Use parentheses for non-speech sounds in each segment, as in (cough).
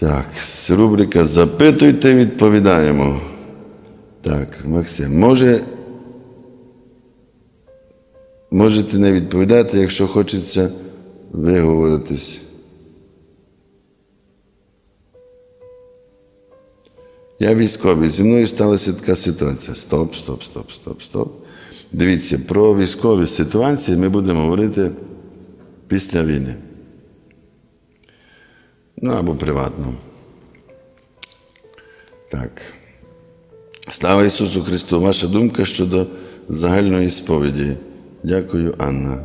Так, рубрика Запитуйте, відповідаємо. Так, Максим, може. Можете не відповідати, якщо хочеться виговоритись. Я військовий, зі мною сталася така ситуація. Стоп, стоп, стоп, стоп, стоп. Дивіться, про військові ситуації ми будемо говорити після війни. Ну або приватно. Так. Слава Ісусу Христу! Ваша думка щодо загальної сповіді. Дякую, Анна.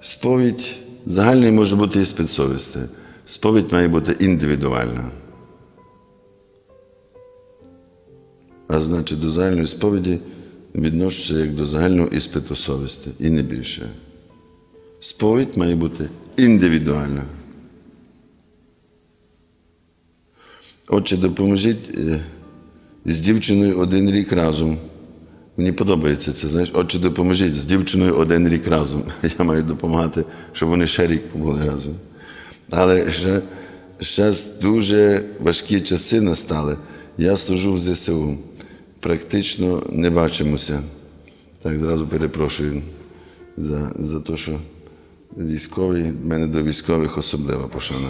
Сповідь загальної може бути і спецсовісти. Сповідь має бути індивідуальна. А значить, до загальної сповіді відношуся як до загального іспиту совісті і не більше. Сповідь має бути індивідуальна. Отче, допоможіть е, з дівчиною один рік разом. Мені подобається це, знаєш, отче, допоможіть з дівчиною один рік разом. (laughs) Я маю допомагати, щоб вони ще рік побули разом. Але ще, ще дуже важкі часи настали. Я служу в ЗСУ. Практично не бачимося. Так, зразу перепрошую за, за те, що військовий, в мене до військових особлива пошана.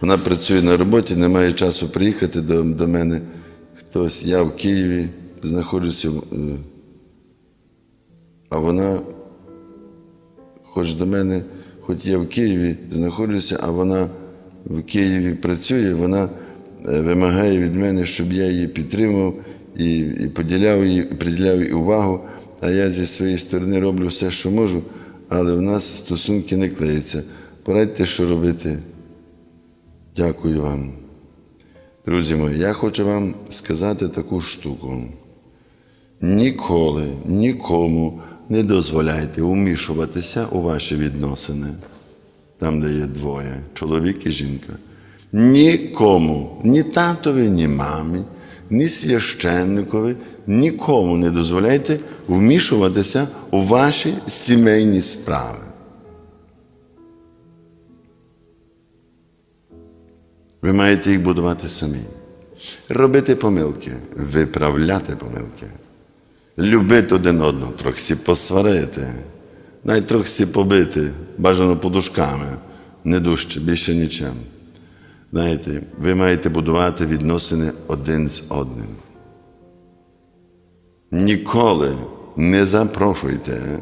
Вона працює на роботі, не має часу приїхати до, до мене. Хтось, я в Києві знаходжуся, е, а вона, хоч до мене, хоч я в Києві знаходжуся, а вона в Києві працює, вона е, вимагає від мене, щоб я її підтримав і, і поділяв їй, приділяв їй увагу. А я зі своєї сторони роблю все, що можу, але в нас стосунки не клеються. Порадьте, що робити. Дякую вам. Друзі мої, я хочу вам сказати таку штуку. Ніколи нікому не дозволяйте вмішуватися у ваші відносини, там, де є двоє, чоловік і жінка. Нікому, ні татові, ні мамі, ні священникові, нікому не дозволяйте вмішуватися у ваші сімейні справи. Ви маєте їх будувати самі. Робити помилки, виправляти помилки, любити один одного, трохи посварити, навіть трохи побити, бажано подушками, не дужче, більше нічим. Знаєте, ви маєте будувати відносини один з одним. Ніколи не запрошуйте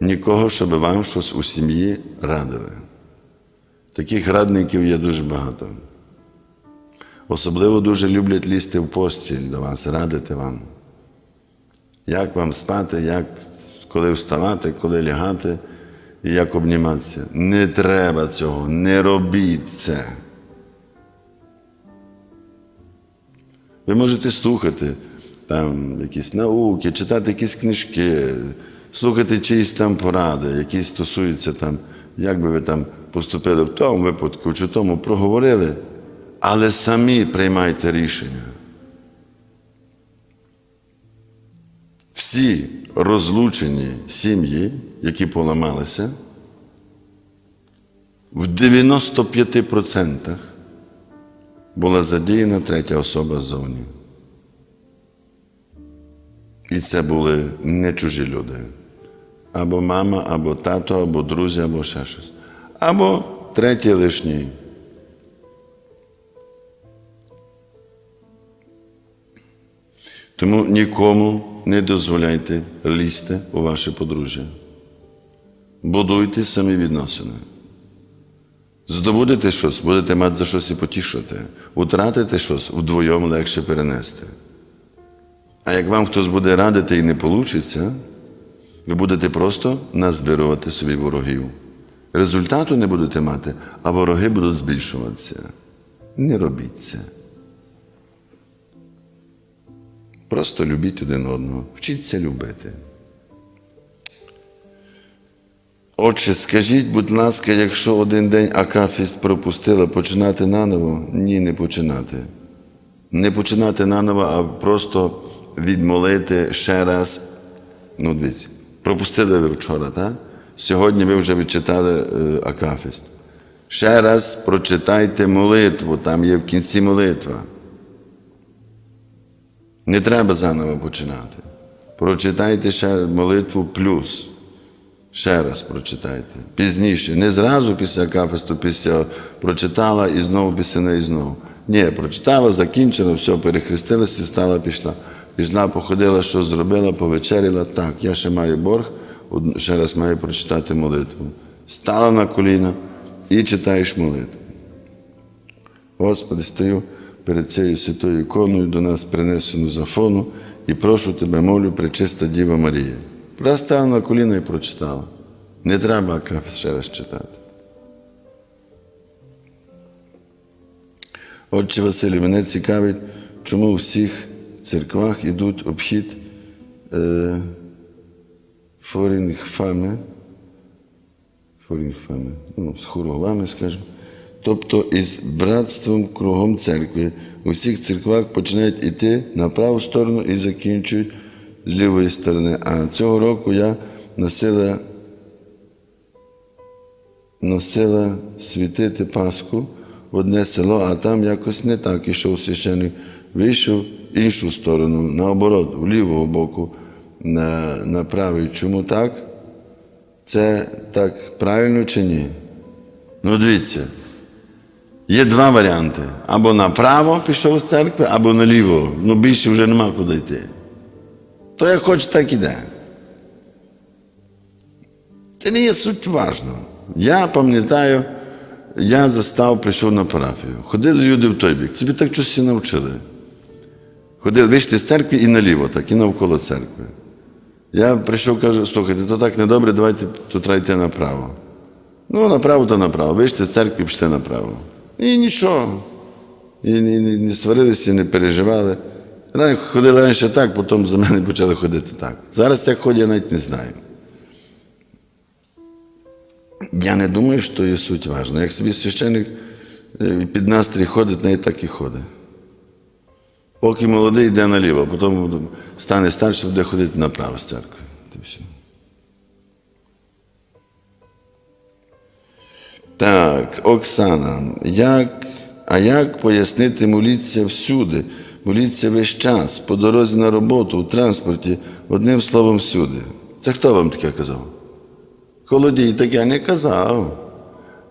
нікого, щоб вам щось у сім'ї радили. Таких радників є дуже багато. Особливо дуже люблять лізти в постіль до вас, радити вам. Як вам спати, як, коли вставати, коли лягати і як обніматися. Не треба цього, не робіть це. Ви можете слухати там якісь науки, читати якісь книжки, слухати чиїсь там поради, які стосуються там, як би ви там поступили в тому випадку чи тому проговорили, але самі приймайте рішення. Всі розлучені сім'ї, які поламалися, в 95% була задіяна третя особа ззовні. І це були не чужі люди. Або мама, або тато, або друзі, або ще щось. Або третій лишній. Тому нікому не дозволяйте лізти у ваше подружжя. Будуйте самі відносини. Здобудете щось, будете мати за щось і потішити. Утратите щось вдвоєм легше перенести. А як вам хтось буде радити і не вийде, ви будете просто назбирувати собі ворогів. Результату не будете мати, а вороги будуть збільшуватися. Не робіть це. Просто любіть один одного, вчіться любити. Отче, скажіть, будь ласка, якщо один день Акафіст пропустила, починати наново? Ні, не починати. Не починати наново, а просто відмолити ще раз. Ну, дивіться, пропустили ви вчора, так? Сьогодні ви вже відчитали е, Акафіст. Ще раз прочитайте молитву, там є в кінці молитва. Не треба заново починати. Прочитайте ще молитву плюс. Ще раз прочитайте. Пізніше. Не зразу після кафесту, після прочитала і знову після неї знову. Ні, прочитала, закінчила, все, перехрестилася, встала, пішла. Пішла, походила, що зробила, повечеряла. Так, я ще маю борг, ще раз маю прочитати молитву. Стала на коліна і читаєш молитву. Господи, стою перед цією святою іконою до нас принесену зафону і прошу тебе, молю, пречиста Діва Марія. Просто стала на коліна і прочитала. Не треба ще раз читати. Отче Василю, мене цікавить, чому у всіх церквах йдуть обхід е, форінгфами, форінгфами, ну, з хоровами, скажімо, тобто із братством кругом церкви. У всіх церквах починають йти на праву сторону і закінчують з лівої сторони. А цього року я носила носила світити Пасху в одне село, а там якось не так ішов священик. Вийшов іншу сторону, наоборот, в лівого боку, на, на правий. Чому так? Це так правильно чи ні? Ну, дивіться, є два варіанти. Або направо пішов з церкви, або наліво. Ну, більше вже нема куди йти. То як хоче, так іде. Це не є суть важно. Я пам'ятаю, я застав, прийшов на парафію. Ходили люди в той бік. Собі так щось навчили. Ходили, вийшли з церкви і наліво, так, і навколо церкви. Я прийшов, кажу, слухайте, то так недобре, давайте тут треба йти направо. Ну, направо, то направо. Вийшли з церкви пішли направо. І нічого. І не, не, не сварилися, не переживали. Раніше Ходили раніше так, потім за мене почали ходити так. Зараз як ходять, я навіть не знаю. Я не думаю, що є суть важна. Як собі священник е, під настрій ходить, навіть так і ходить. Поки молодий йде наліво, потім стане старший, буде ходити направо з церкви. Так, Оксана, як, а як пояснити моліться всюди? Моліться весь час, по дорозі на роботу, у транспорті, одним словом всюди. Це хто вам таке казав? Колодій таке не казав.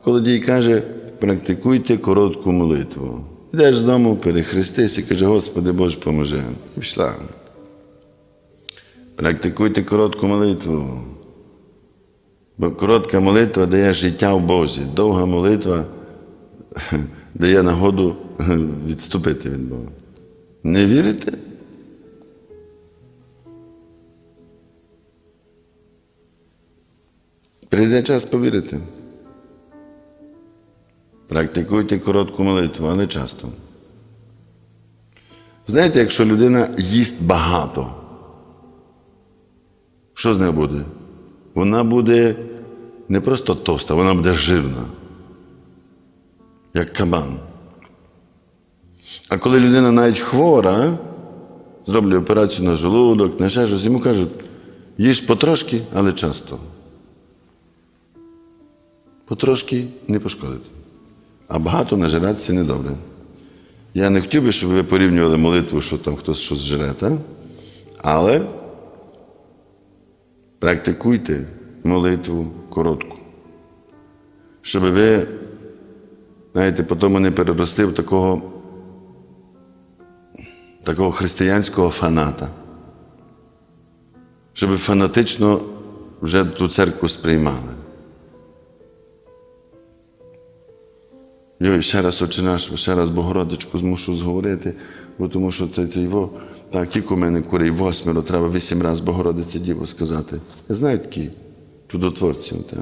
Колодій каже, практикуйте коротку молитву. Йдеш з дому, перехрестись і каже, Господи Боже, поможи. І пішла. Практикуйте коротку молитву. Бо коротка молитва дає життя в Бозі. Довга молитва (laughs) дає нагоду (laughs) відступити від Бога. Не вірите? Прийде час повірити. Практикуйте коротку молитву, але часто. Знаєте, якщо людина їсть багато, що з нею буде? Вона буде не просто товста, вона буде жирна, як кабан. А коли людина навіть хвора, зроблять операцію на желудок, на ще щось, йому кажуть, їж потрошки, але часто. Потрошки не пошкодить. А багато нажиратися недобре. Я не хотів би, щоб ви порівнювали молитву, що там хтось щось жре, так? але практикуйте молитву коротку. Щоб ви, знаєте, потім не переросли в такого, такого християнського фаната. Щоб фанатично вже ту церкву сприймали. Йой, ще раз очі наш, ще раз Богородичку змушу зговорити, бо тому що це, це його, так, тільки у мене курей восьмеро, треба вісім разів Богородиці Діву сказати. Я знаю такі чудотворців, так?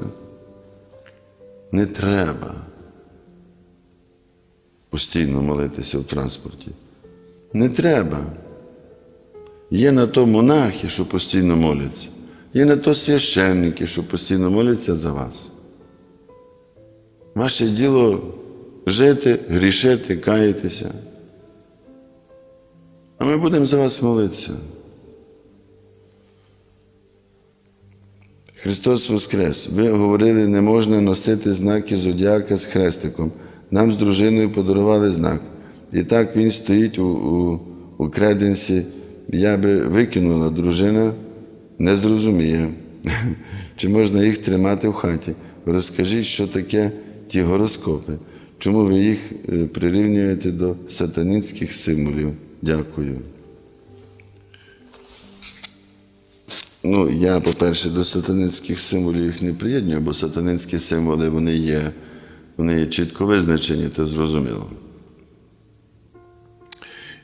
Не треба постійно молитися в транспорті. Не треба. Є на то монахи, що постійно моляться. Є на то священники, що постійно моляться за вас. Ваше діло жити, грішити, каятися. А ми будемо за вас молитися. Христос Воскрес. Ви говорили, не можна носити знаки зодіака з хрестиком. Нам з дружиною подарували знак. І так він стоїть у, у, у креденсі. Я би викинула, дружина не зрозуміє, (laughs) чи можна їх тримати в хаті. Розкажіть, що таке ті гороскопи. Чому ви їх е, прирівнюєте до сатанинських символів? Дякую. Ну, я, по-перше, до сатанинських символів їх не приєднюю, бо сатанинські символи вони є, вони є чітко визначені, то зрозуміло.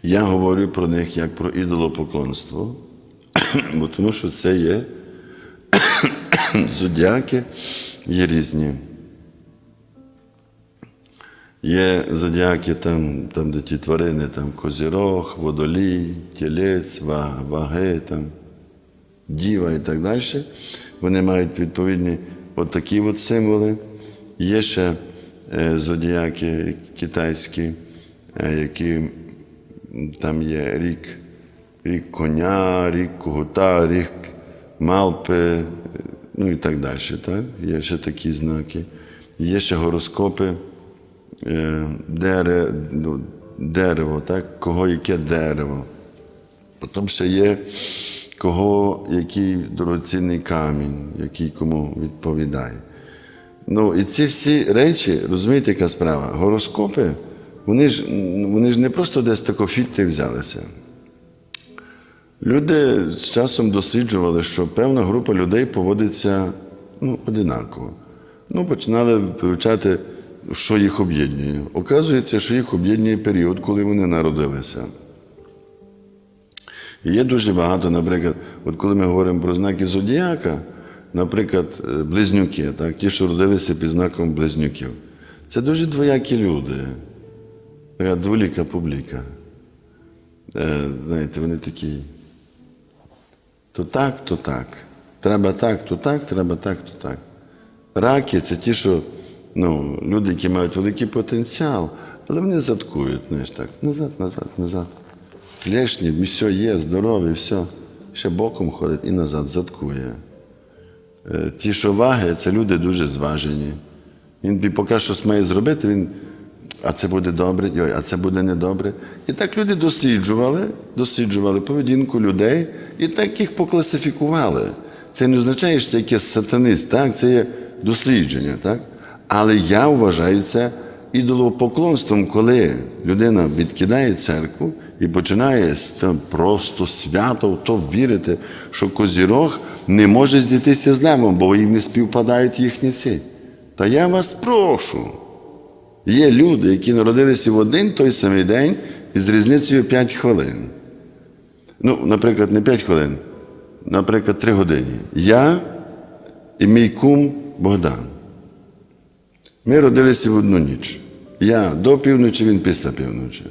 Я говорю про них як про ідолопоклонство, (coughs) бо тому що це є (coughs) зодіаки, є різні. Є зодіаки, там, там, де ті тварини, там козірог, водолій, тілець, ваги, там, діва і так далі. Вони мають відповідні от такі от символи. Є ще е, зодіаки китайські, е, які там є рік, рік коня, рік когута, рік малпи, е, ну і так далі. Так? Є ще такі знаки. Є ще гороскопи дере, ну, дерево, так? кого яке дерево. Потім ще є кого який дорогоцінний камінь, який кому відповідає. Ну, і ці всі речі, розумієте, яка справа? Гороскопи, вони ж, вони ж не просто десь тако фіти взялися. Люди з часом досліджували, що певна група людей поводиться ну, одинаково. Ну, починали вивчати, що їх об'єднує. Оказується, що їх об'єднує період, коли вони народилися. І Є дуже багато, наприклад, от коли ми говоримо про знаки зодіака, наприклад, е, близнюки, так, ті, що родилися під знаком близнюків. Це дуже двоякі люди, така дволіка публіка. Е, знаєте, вони такі. То так, то так. Треба так, то так, треба так, то так. Раки це ті, що ну, люди, які мають великий потенціал, але вони заткують, знаєш так, назад, назад, назад. Клешні, все є, здорові, все. Ще боком ходить і назад заткує. Е, Ті, що ваги, це люди дуже зважені. Він поки щось має зробити, він. А це буде добре, йой, а це буде недобре. І так люди досліджували, досліджували поведінку людей і так їх покласифікували. Це не означає, що це якийсь сатанист, так? це є дослідження. Так? Але я вважаю це ідолопоклонством, коли людина відкидає церкву і починає просто свято в то вірити, що козірог не може здітися з левом, бо їм не співпадають їхні ці. Та я вас прошу. Є люди, які народилися в один той самий день із різницею 5 хвилин. Ну, наприклад, не 5 хвилин, наприклад, 3 години. Я і мій кум Богдан. Ми родилися в одну ніч. Я до півночі, він після півночі.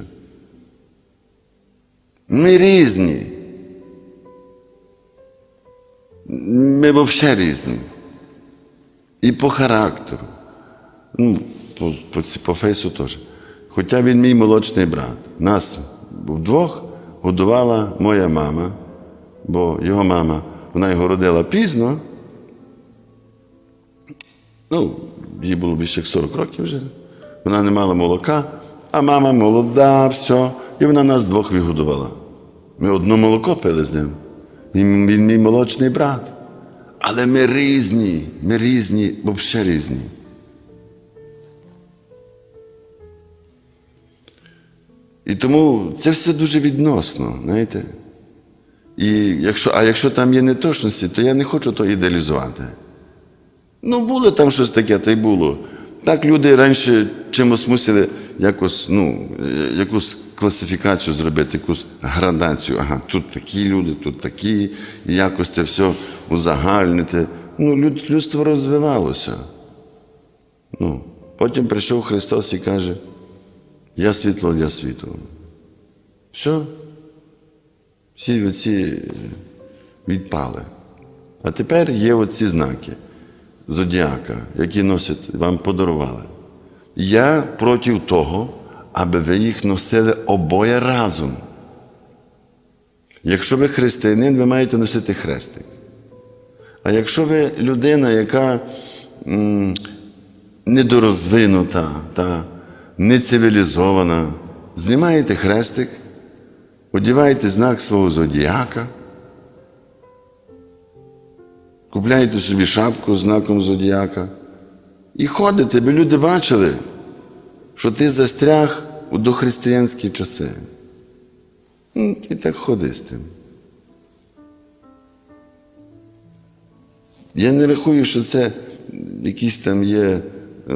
Ми різні. Ми взагалі різні. І по характеру. Ну, по, по, по фейсу теж. Хоча він мій молочний брат. Нас вдвох годувала моя мама, бо його мама, вона його родила пізно. Ну, їй було більше як 40 років вже. Вона не мала молока, а мама молода, все. І вона нас двох вигодувала. Ми одно молоко пили з ним. Він, він мій молочний брат. Але ми різні, ми різні, взагалі різні. І тому це все дуже відносно, знаєте. І якщо, а якщо там є неточності, то я не хочу то ідеалізувати. Ну, було там щось таке, та й було. Так люди раніше чимось мусили якось, ну, якусь класифікацію зробити, якусь градацію. Ага, тут такі люди, тут такі, і якось це все узагальнити. Ну, люд, людство розвивалося. Ну, потім прийшов Христос і каже, я світло для світу. Все. Всі оці відпали. А тепер є оці знаки зодіака, які носять, вам подарували. Я проти того, аби ви їх носили обоє разом. Якщо ви християнин, ви маєте носити хрестик. А якщо ви людина, яка м, недорозвинута та нецивілізована, знімаєте хрестик, одіваєте знак свого зодіака, купляєте собі шапку з знаком зодіака і ходите, бо люди бачили, що ти застряг у дохристиянські часи. Ну, І так ходи з тим. Я не рахую, що це якийсь там є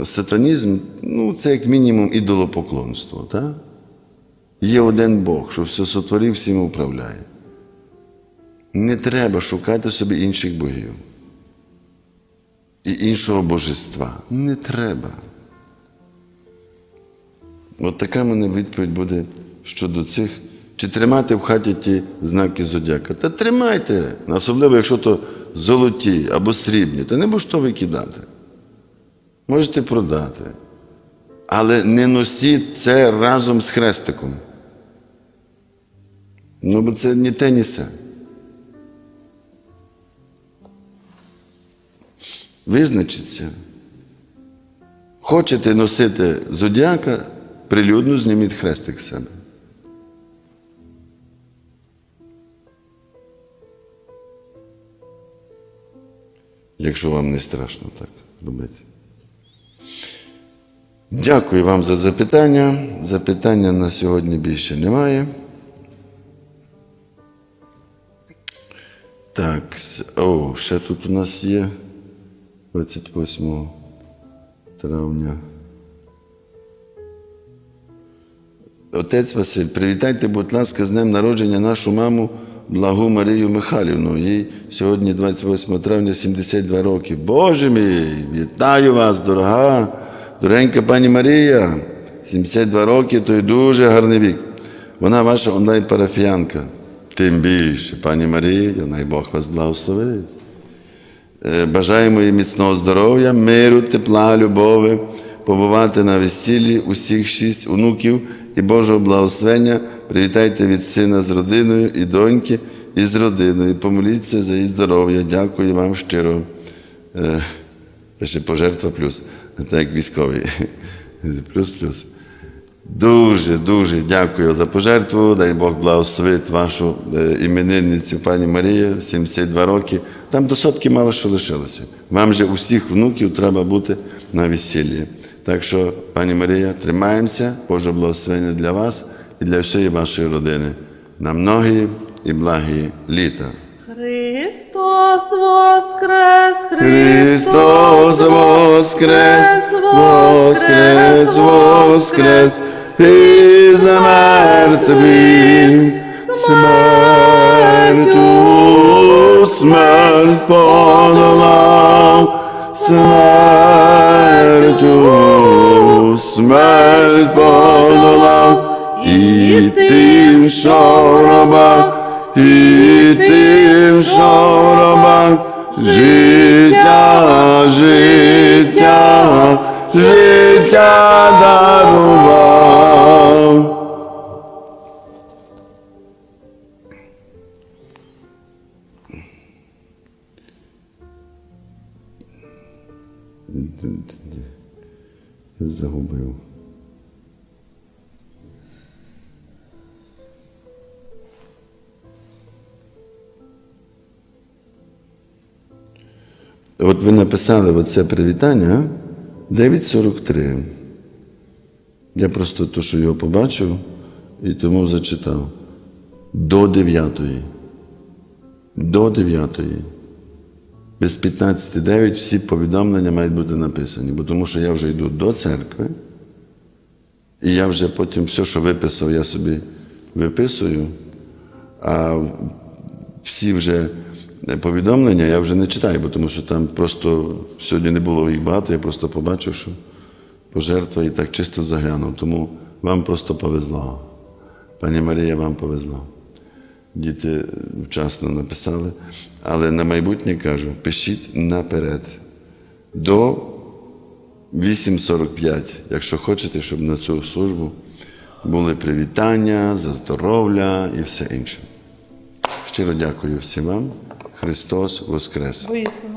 сатанізм, ну, це як мінімум ідолопоклонство. Так? Є один Бог, що все сотворив, всім управляє. Не треба шукати собі інших богів і іншого божества. Не треба. От така мене відповідь буде щодо цих. Чи тримати в хаті ті знаки зодіака? Та тримайте, особливо, якщо то золоті або срібні, та не будеш то викидати. Можете продати. Але не носіть це разом з хрестиком. Ну, бо це ні те, ні се. Визначиться. Хочете носити зодіака, прилюдно зніміть хрестик себе. Якщо вам не страшно так робити. Дякую вам за запитання. Запитання на сьогодні більше немає. Так, о, ще тут у нас є 28 травня. Отець Василь, привітайте, будь ласка, з днем народження нашу маму Благу Марію Михайлівну. Їй сьогодні 28 травня 72 роки. Боже мій, вітаю вас, дорога, дорогенька пані Марія. 72 роки то й дуже гарний вік. Вона ваша онлайн-парафіянка. Тим більше, пані Марія, най Бог вас благословить. Е, Бажаємо їй міцного здоров'я, миру, тепла, любові, побувати на весіллі усіх шість онуків і Божого благословення. Привітайте від сина з родиною і доньки, і з родиною. Помоліться за її здоров'я. Дякую вам щиро. Е, Пише пожертва плюс, так як військовий. (laughs) Плюс-плюс. Дуже, дуже дякую за пожертву. Дай Бог благословить вашу е, іменинницю, пані Марія, 72 роки. Там до сотки мало що лишилося. Вам же усіх внуків треба бути на весіллі. Так що, пані Марія, тримаємося, Боже благословення для вас і для всієї вашої родини. На многі і благі літа. Христос воскрес, Христос воскрес, воскрес, воскрес, і за мертві смертю смерть подолав, смертю смерть подолав, і тим, що в робах, і тим, що в робах, життя, життя, життя дарував. Загубив. От ви написали оце привітання 9.43. Я просто то, що його побачив, і тому зачитав. До 9. До 9. Без 15.9 всі повідомлення мають бути написані, бо тому що я вже йду до церкви, і я вже потім все, що виписав, я собі виписую, а всі вже повідомлення я вже не читаю, бо тому що там просто сьогодні не було їх багато, я просто побачив, що пожертва і так чисто заглянув. Тому вам просто повезло. Пані Марія, вам повезло. Діти вчасно написали, але на майбутнє кажу, пишіть наперед. До 8.45, якщо хочете, щоб на цю службу були привітання за здоров'я і все інше. Щиро дякую всім вам. Христос Воскрес! Воістину